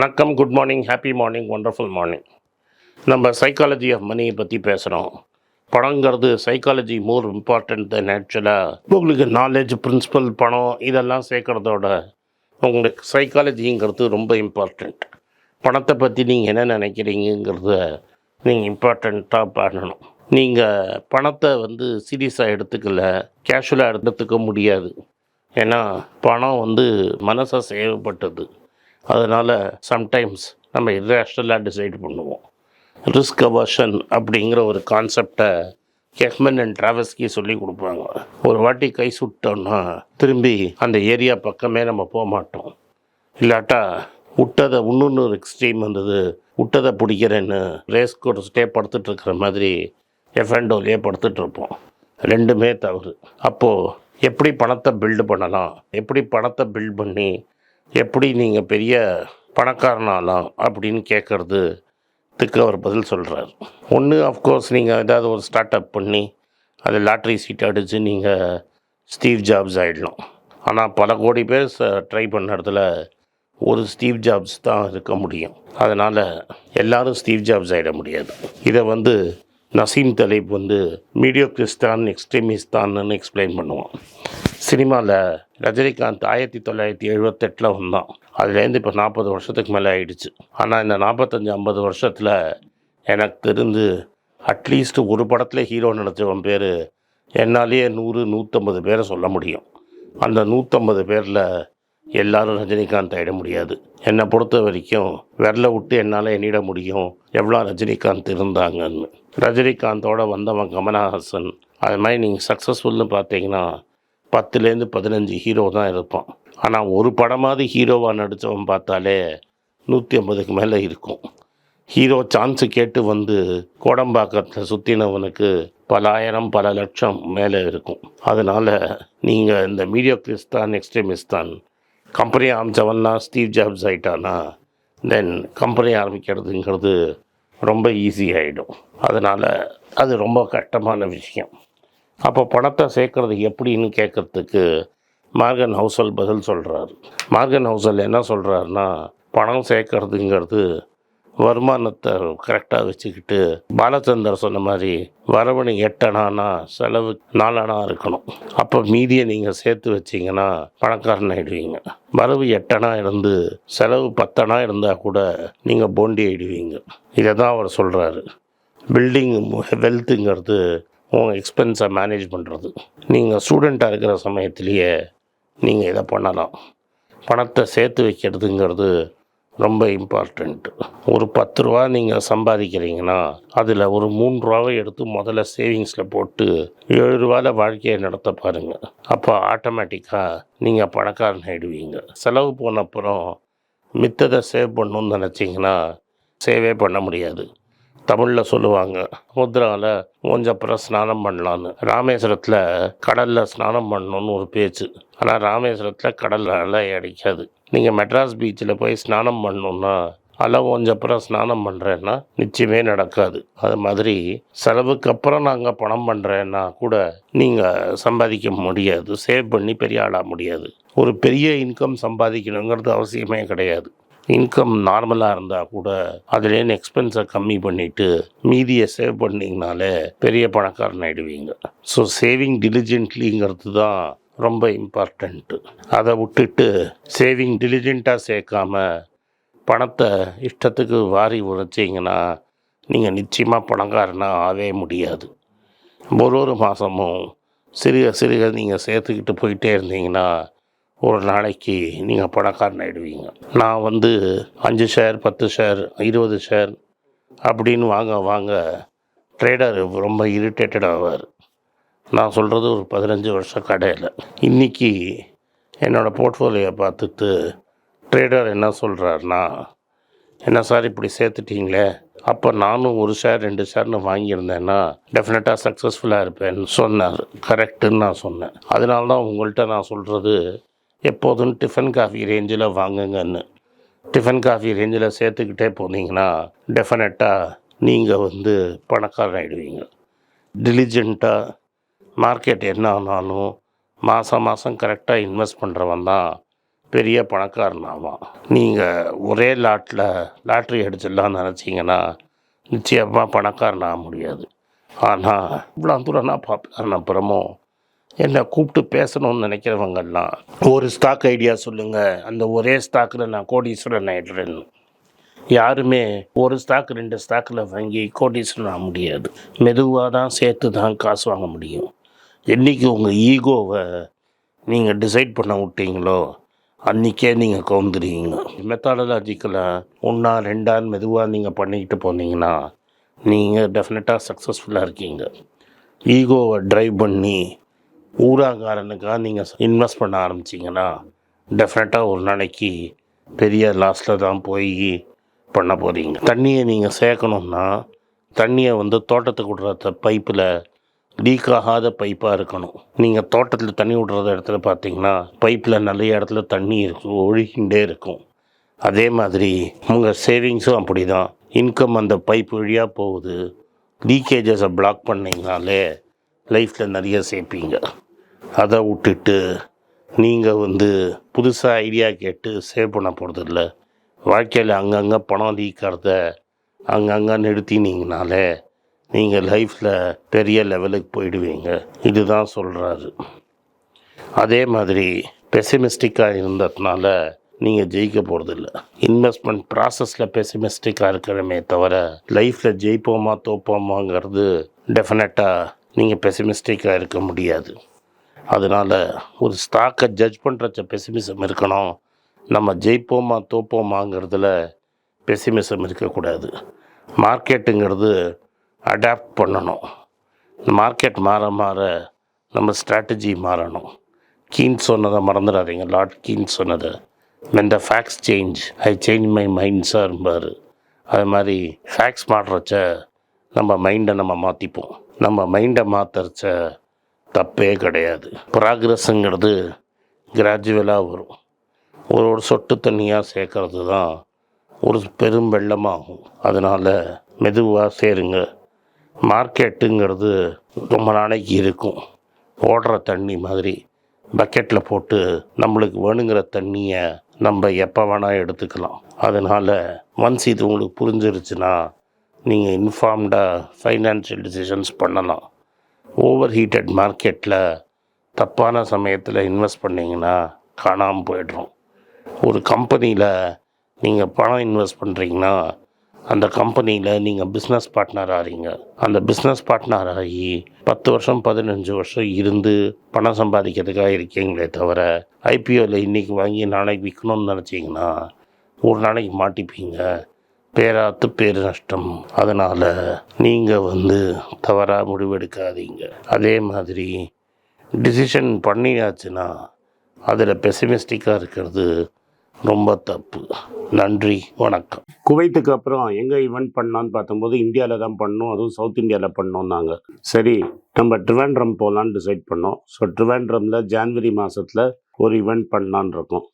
வணக்கம் good morning happy morning wonderful morning நம்ம psychology of மணியை பற்றி பேசுகிறோம் பணங்கிறது சைக்காலஜி மோர் இம்பார்ட்டன்ட் தென் ஆக்சுவலாக உங்களுக்கு நாலேஜ் பிரின்சிபல் பணம் இதெல்லாம் சேர்க்குறதோட உங்களுக்கு சைக்காலஜிங்கிறது ரொம்ப இம்பார்ட்டண்ட் பணத்தை பற்றி நீங்கள் என்ன நினைக்கிறீங்கிறத நீங்கள் இம்பார்ட்டண்ட்டாக பண்ணணும். நீங்கள் பணத்தை வந்து சீரியஸாக எடுத்துக்கல கேஷுவலாக எடுத்துக்க முடியாது. ஏன்னா பணம் வந்து மனசை சேவைப்பட்டது அதனால் சம்டைம்ஸ் நம்ம இர்ரேஷ்னலாக டிசைட் பண்ணுவோம். ரிஸ்க் அவர்ஷன் அப்படிங்கிற ஒரு கான்செப்டை கெஹ்மன் அண்ட் டிராவல்ஸ்கி சொல்லி கொடுப்பாங்க. ஒரு வாட்டி கை சுட்டோம்னா திரும்பி அந்த ஏரியா பக்கமே நம்ம போக மாட்டோம். இல்லாட்டா விட்டதை இன்னொன்று ஒரு எக்ஸ்ட்ரீம் வந்தது. விட்டதை பிடிக்கிறேன்னு ரேஸ் கொடுத்துட்டே படுத்துட்டு இருக்கிற மாதிரி எஃப்எண்டோலையே படுத்துட்டு இருப்போம். ரெண்டுமே தவறு. அப்போது எப்படி பணத்தை பில்டு பண்ணலாம்? எப்படி பணத்தை பில்ட் பண்ணி எப்படி நீங்கள் பெரிய பணக்காரனாலாம் அப்படின்னு கேட்குறது இதுக்கு அவர் பதில் சொல்கிறார் ஒன்று அஃப்கோர்ஸ் நீங்கள் ஏதாவது ஒரு ஸ்டார்ட் அப் பண்ணி அது லாட்ரி சீட் அடித்து நீங்கள் ஸ்டீவ் ஜாப்ஸ் ஆகிடலாம் ஆனால் பல கோடி பேர் ட்ரை பண்ண இடத்துல ஒரு ஸ்டீவ் ஜாப்ஸ் தான் இருக்க முடியும். அதனால் எல்லாரும் ஸ்டீவ் ஜாப்ஸ் ஆகிட முடியாது. இதை வந்து நசீம் தலைப் வந்து மீடியோ கிறிஸ்தான் எக்ஸ்ட்ரீமிஸ்தான்னு எக்ஸ்பிளைன் பண்ணுவான். சினிமாவில் ரஜினிகாந்த் ஆயிரத்தி தொள்ளாயிரத்தி எழுபத்தெட்டில் வந்தான். அதுலேருந்து இப்போ நாற்பது வருஷத்துக்கு மேலே ஆயிடுச்சு. ஆனால் இந்த நாற்பத்தஞ்சு ஐம்பது வருஷத்தில் எனக்கு தெரிந்து அட்லீஸ்ட் ஒரு படத்தில் ஹீரோ நடித்தவன் பேர் என்னாலேயே நூறு நூற்றம்பது பேரை சொல்ல முடியும். அந்த நூற்றம்பது பேரில் எல்லாரும் ரஜினிகாந்த் ஆகிட முடியாது. என்னை பொறுத்த வரைக்கும் விரல விட்டு என்னால் எண்ணிட முடியும். எவ்வளோ ரஜினிகாந்த் இருந்தாங்கன்னு. ரஜினிகாந்தோட வந்தவன் கமலஹாசன். அது மாதிரி நீங்கள் சக்ஸஸ்ஃபுல்னு பார்த்தீங்கன்னா பத்துலேருந்து பதினஞ்சு ஹீரோ தான் இருப்பான். ஆனால் ஒரு படமாவது ஹீரோவாக நடித்தவன் பார்த்தாலே நூற்றி ஐம்பதுக்கு மேலே இருக்கும். ஹீரோ சான்ஸு கேட்டு வந்து கோடம்பாக்கத்தை சுற்றினவனுக்கு பல ஆயிரம் பல லட்சம் மேலே இருக்கும். அதனால் நீங்கள் இந்த மீடியோ கிறிஸ்தான் எக்ஸ்ட்ரீமிஸ்தான் கம்பெனி ஆரம்பித்தவன்னா ஸ்டீவ் ஜாப்ஸ் ஆகிட்டானா தென் கம்பெனி ஆரம்பிக்கிறதுங்கிறது ரொம்ப ஈஸி ஆகிடும் அதனால் அது ரொம்ப கஷ்டமான விஷயம். அப்போ பணத்தை சேர்க்கறது எப்படின்னு கேட்குறதுக்கு மார்கன் ஹவுசல் பதில் சொல்கிறாரு மார்கன் ஹவுசல் என்ன சொல்கிறாருன்னா பணம் சேர்க்கறதுங்கிறது வருமானத்தை கரெக்டாக வச்சுக்கிட்டு பாலச்சந்தர் சொன்ன மாதிரி வரவணி எட்டணானா செலவு நாலணா இருக்கணும். அப்போ மீதியை நீங்கள் சேர்த்து வச்சிங்கன்னா பணக்காரன் ஆகிடுவீங்க வரவு எட்டணா இருந்து செலவு பத்தணா இருந்தால் கூட நீங்கள் போண்டி ஆகிடுவீங்க இதை தான் அவர் சொல்கிறாரு பில்டிங் வெல்த்துங்கிறது உங்கள் எக்ஸ்பென்ஸை மேனேஜ் பண்ணுறது நீங்கள் ஸ்டூடெண்ட்டாக இருக்கிற சமயத்திலேயே நீங்கள் இதை பண்ணலாம். பணத்தை சேர்த்து வைக்கிறதுங்கிறது ரொம்ப இம்பார்ட்டண்ட் ஒரு பத்து ரூபா நீங்கள் சம்பாதிக்கிறீங்கன்னா அதில் ஒரு மூணு ரூபாவை எடுத்து முதல்ல சேவிங்ஸில் போட்டு ஏழு ரூபாயில் வாழ்க்கையை நடத்த பாருங்கள் அப்போ ஆட்டோமேட்டிக்காக நீங்கள் பணக்காரன் ஆகிடுவீங்க செலவு போன அப்புறம் மித்ததை சேவ் பண்ணணும்னு நினச்சிங்கன்னா சேவே பண்ண முடியாது. தமிழில் சொல்லுவாங்க. முத்ராவில் மூஞ்சப்புறம் ஸ்நானம் பண்ணலான்னு. ராமேஸ்வரத்தில் கடலில் ஸ்நானம் பண்ணணும்னு ஒரு பேச்சு. ஆனால் ராமேஸ்வரத்தில் கடலில் அலை அடிக்காது. நீங்கள் மெட்ராஸ் பீச்சில் போய் ஸ்நானம் பண்ணணுன்னா அலை ஓஞ்சப்புறம் ஸ்நானம் பண்ணுறேன்னா நிச்சயமே நடக்காது. அது மாதிரி செலவுக்கு அப்புறம் நாங்கள் பணம் பண்ணுறேன்னா கூட நீங்கள் சம்பாதிக்க முடியாது. சேவ் பண்ணி பெரிய ஆளாக முடியாது. ஒரு பெரிய இன்கம் சம்பாதிக்கணுங்கிறது அவசியமே கிடையாது. இன்கம் நார்மலாக இருந்தால் கூட அதுலேருந்து எக்ஸ்பென்ஸை கம்மி பண்ணிவிட்டு மீதியை சேவ் பண்ணிங்கனாலே பெரிய பணக்காரன் ஆகிடுவீங்க ஸோ சேவிங் டிலிஜென்ட்லிங்கிறது தான் ரொம்ப இம்பார்ட்டண்ட்டு அதை விட்டுட்டு சேவிங் டிலிஜெண்ட்டாக சேர்க்காம பணத்தை இஷ்டத்துக்கு வாரி உழைச்சிங்கன்னா நீங்கள் நிச்சயமாக பணக்காரனாக ஆகவே முடியாது. ஒரு ஒரு மாதமும் சிறுக சிறுக நீங்கள் சேர்த்துக்கிட்டு போயிட்டே இருந்தீங்கன்னா ஒரு நாளைக்கு நீங்கள் பணக்காரன் ஆகிடுவீங்க நான் வந்து அஞ்சு ஷேர் பத்து ஷேர் இருபது ஷேர் அப்படின்னு வாங்க வாங்க ட்ரேடர் ரொம்ப இரிட்டேட்டட் ஆவார். நான் சொல்கிறது ஒரு பதினஞ்சு வருஷம் கடையில். இன்றைக்கி என்னோடய போர்ட்ஃபோலியோ பார்த்துட்டு ட்ரேடர் என்ன சொல்கிறாருன்னா என்ன சார் இப்படி சேர்த்துட்டிங்களே? அப்போ நானும் ஒரு ஷேர் ரெண்டு ஷேர்னு வாங்கியிருந்தேன்னா டெஃபினட்டாக சக்ஸஸ்ஃபுல்லாக இருப்பேன்னு சொன்னார். கரெக்டுன்னு நான் சொன்னேன். அதனால தான் உங்கள்கிட்ட நான் சொல்கிறது எப்போதும் டிஃபன் காஃபி ரேஞ்சில் வாங்குங்கன்னு. டிஃபன் காஃபி ரேஞ்சில் சேர்த்துக்கிட்டே போனீங்கன்னா டெஃபினட்டாக நீங்கள் வந்து பணக்காரன் ஆகிடுவீங்க டிலிஜெண்ட்டாக மார்க்கெட் என்ன ஆனாலும் மாதம் மாதம் கரெக்டாக இன்வெஸ்ட் பண்ணுறவன் தான் பெரிய பணக்காரன் ஆவான். நீங்கள் ஒரே லாட்டில் லாட்ரி அடிச்சிடலாம்னு நினச்சிங்கன்னா நிச்சயமாக பணக்காரன் ஆக முடியாது. ஆனால் இவ்வளோ தூரம் நான் பாப்புலர் அப்புறமும் என்னை கூப்பிட்டு பேசணும்னு நினைக்கிறவங்கெல்லாம் ஒரு ஸ்டாக் ஐடியா சொல்லுங்கள் அந்த ஒரே ஸ்டாக்கில் நான் கோடீஸ்வரன் ஆகிடுறேன்னு யாருமே ஒரு ஸ்டாக் ரெண்டு ஸ்டாக்கில் வாங்கி கோடீஸ்வரன் ஆக முடியாது. மெதுவாக தான் சேர்த்து தான் காசு வாங்க முடியும். என்றைக்கு உங்கள் ஈகோவை நீங்கள் டிசைட் பண்ண விட்டீங்களோ அன்றைக்கே நீங்கள் கவுந்துடுவீங்க மெத்தாலஜிக்கலாக ஒன்றா ரெண்டான்னு மெதுவாக நீங்கள் பண்ணிக்கிட்டு போனீங்கன்னா நீங்கள் டெஃபினட்டாக சக்ஸஸ்ஃபுல்லாக இருக்கீங்க. ஈகோவை ட்ரைவ் பண்ணி ஊராகாரனுக்காக நீங்கள் இன்வெஸ்ட் பண்ண ஆரம்பிச்சிங்கன்னா டெஃபினட்டாக ஒரு நாளைக்கு பெரிய லாஸில் தான் போய் பண்ண போகிறீங்க தண்ணியை நீங்கள் சேர்க்கணுன்னா தண்ணியை வந்து தோட்டத்துக்கு விடுற பைப்பில் லீக் ஆகாத பைப்பாக இருக்கணும். நீங்கள் தோட்டத்தில் தண்ணி விடுற இடத்துல பார்த்தீங்கன்னா பைப்பில் நிறைய இடத்துல தண்ணி இருக்கும் ஒழுகின்றே இருக்கும். அதே மாதிரி உங்கள் சேவிங்ஸும் அப்படி தான் இன்கம் அந்த பைப் வழியாக போகுது. லீக்கேஜஸை பிளாக் பண்ணிங்கனாலே லைஃப்பில் நிறைய சேர்ப்பீங்க. அதை விட்டுட்டு நீங்கள் வந்து புதுசாக ஐடியா கேட்டு சேவ் பண்ண போகிறதில்ல வாழ்க்கையில் அங்கங்கே பணம் லீக்கிறத அங்கங்கே நிறுத்தினீங்கனாலே நீங்கள் லைஃப்பில் பெரிய லெவலுக்கு போயிடுவீங்க. இதுதான் சொல்கிறாரு அதே மாதிரி பெசிமிஸ்டிக்காக இருந்ததுனால நீங்கள் ஜெயிக்க போகிறதில்ல இன்வெஸ்ட்மெண்ட் ப்ராசஸில் பெசிமிஸ்டிக்காக இருக்கிறமே தவிர லைஃப்பில் ஜெயிப்போமா தோப்போமாங்கிறது டெஃபினட்டாக நீங்கள் பெசிமிஸ்டிக்காக இருக்க முடியாது. அதனால் ஒரு ஸ்டாக்கை ஜட்ஜ் பண்ணுறச்ச பெசிமிசம் இருக்கணும். நம்ம ஜெயிப்போமா தோப்போமாங்கிறதுல பெசிமிசம் இருக்கக்கூடாது. மார்க்கெட்டுங்கிறது அடாப்ட் பண்ணணும். மார்க்கெட் மாற மாற நம்ம ஸ்ட்ராட்டஜி மாறணும். கீன் சொன்னதை மறந்துடாதீங்க. லார்ட் கீன் சொன்னதை when the facts change I change my mind சார்பார் அது மாதிரி ஃபேக்ஸ் மாறுறச்ச நம்ம மைண்டை நம்ம மாற்றிப்போம் நம்ம மைண்டை மாற்றுறச்ச தப்பே கிடையாது. ப்ராக்ரஸ்ஸுங்கிறது கிராஜுவலாக வரும். ஒரு ஒரு சொட்டு தண்ணியாக சேர்க்கறது தான் ஒரு பெரும் வெள்ளமாகும். அதனால் மெதுவாக சேருங்க. மார்க்கெட்டுங்கிறது ரொம்ப நாளைக்கு இருக்கும். ஓடுற தண்ணி மாதிரி பக்கெட்டில் போட்டு நம்மளுக்கு வேணுங்கிற தண்ணியை நம்ம எப்போ வேணால் எடுத்துக்கலாம். அதனால் ஒன்ஸ் இது உங்களுக்கு புரிஞ்சிருச்சுன்னா நீங்கள் இன்ஃபார்ம்டாக ஃபைனான்ஷியல் டிசிஷன்ஸ் பண்ணலாம். ஓவர் ஹீட்டட் மார்க்கெட்டில் தப்பான சமயத்தில் இன்வெஸ்ட் பண்ணிங்கன்னா காணாமல் போயிடுறோம். ஒரு கம்பெனியில் நீங்கள் பணம் இன்வெஸ்ட் பண்ணுறீங்கன்னா அந்த கம்பெனியில் நீங்கள் பிஸ்னஸ் பார்ட்னர் ஆகிறீங்க அந்த பிஸ்னஸ் பார்ட்னர் ஆகி பத்து வருஷம் பதினஞ்சு வருஷம் இருந்து பணம் சம்பாதிக்கிறதுக்காக இருக்கீங்களே தவிர ஐபிஓவில் இன்றைக்கி வாங்கி நாளைக்கு விற்கணும்னு நினச்சிங்கன்னா ஒரு நாளைக்கு மாட்டிப்பீங்க. பேராத்து பேர் நஷ்டம் அதனால் நீங்கள் வந்து தவறாக முடிவெடுக்காதீங்க. அதே மாதிரி டிசிஷன் பண்ணியாச்சுன்னா அதில் பெசிமிஸ்டிக்காக இருக்கிறது ரொம்ப தப்பு. நன்றி வணக்கம். குவைத்துக்கு அப்புறம் எங்கே ஈவெண்ட் பண்ணலான்னு பார்த்தம்போது இந்தியாவில் தான் பண்ணோம். அதுவும் சவுத் இந்தியாவில் பண்ணோம்னாங்க சரி நம்ம ட்ரிவாண்ட்ரம் போகலான்னு டிசைட் பண்ணோம். ஸோ ட்ரிவாண்ட்ரமில் ஜான்வரி மாதத்தில் ஒரு ஈவெண்ட் பண்ணலான்னு இருக்கோம்.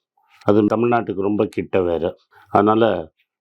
அது தமிழ்நாட்டுக்கு ரொம்ப கிட்ட வேறு. அதனால்